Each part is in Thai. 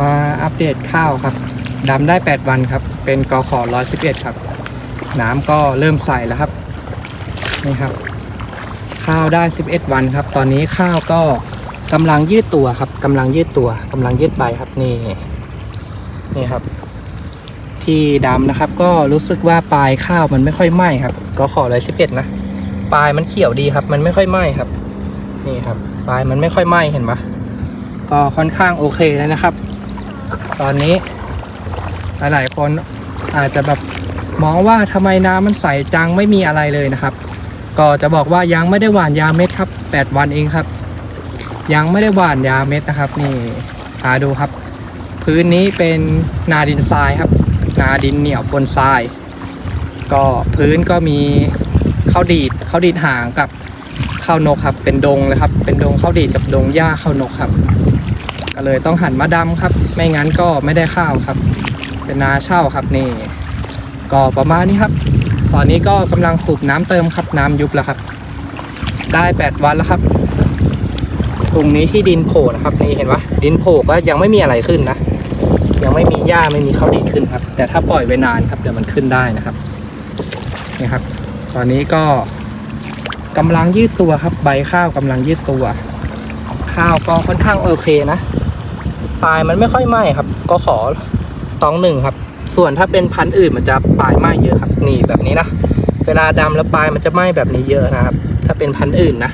มาอัปเดตข้าวครับดำได้ 8 วันครับ เป็นกอขอ111 ครับ น้ำก็เริ่มใสแล้วครับ นี่ครับ ข้าวได้ 11 วันครับ ตอนนี้ข้าวก็กำลังยืดตัวครับกำลังยืดตัวกำลังยืดใบครับนี่นี่ครับ ที่ดำนะครับ ก็รู้สึกว่าปลายข้าวมันไม่ค่อยไหม้ครับ ก็ขอเลยสิบเอ็ดนะปลายมันเขียวดีครับ มันไม่ค่อยไหม้ครับ นี่ครับ ปลายมันไม่ค่อยไหม้เห็นปะก็ค่อนข้างโอเคแล้วนะครับ ตอนนี้ หลายๆคนอาจจะแบบมองว่าทำไมน้ำมันใสจังไม่มีอะไรเลยนะครับ ก็จะบอกว่ายังไม่ได้หว่านยาเม็ดครับ8วันเองครับ ยังไม่ได้หว่านยาเม็ดนะครับ นี่หาดูครับ พื้นนี้เป็นนาดินทรายครับ นาดินเหนียวปนทราย ก็พื้นก็มีข้าวดีดข้าวดีดหางกับข้าวนกครับ เป็นดงเลยครับ เป็นดงข้าวดีดกับดงหญ้าข้าวนกครับ ก็เลยต้องหันมาดำครับ ไม่งั้นก็ไม่ได้ข้าวครับ เป็นนาเช่าครับนี่ ก็ประมาณนี้ครับ ตอนนี้ก็กำลังสูบน้ำเติมครับน้ำยุบแล้วครับ ได้ 8 วันแล้วครับ ตรงนี้ที่ดินโผล่นะครับนี่เห็นปะดินโผล่ก็ยังไม่มีอะไรขึ้นนะ ยังไม่มีหญ้าไม่มีข้าวดีดขึ้นครับ แต่ถ้าปล่อยไว้นานครับเดี๋ยวมันขึ้นได้นะครับนี่ครับ ตอนนี้ก็กำลังยืดตัวครับ ใบข้าวกำลังยืดตัว ข้าวก็ค่อนข้างโอเคนะ ปลายมันไม่ค่อยไหม้ครับ ก็ขอตองหนึ่งครับ ส่วนถ้าเป็นพันธุ์อื่นมันจะปลายไหม้เยอะครับนี่แบบนี้นะเวลาดำแล้วปลายมันจะไหม้แบบนี้เยอะนะครับ ถ้าเป็นพันธุ์อื่นนะ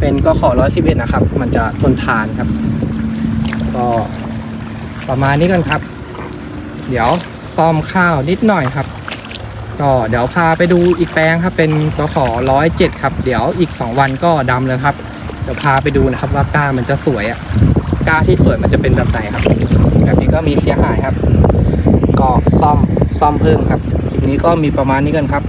เป็นก็ขอร้อยสิบเอ็ดนะครับ มันจะทนทานครับ ก็ประมาณนี้กันครับ เดี๋ยวซ่อมข้าวนิดหน่อยครับก็เดี๋ยวพาไปดูอีกแปลงครับ เป็นกขอร้อยเจ็ดครับ เดี๋ยวอีกสองวันก็ดำเลยครับ เดี๋ยวพาไปดูนะครับว่าก้ามันจะสวยอะ่ะ ก้าที่สวยมันจะเป็นแบบไหนครับ แบบนี้ก็มีเสียหายครับ ก็ซ่อมซ่อมเพิ่มครับคลิปนี้ก็มีประมาณนี้กันครับ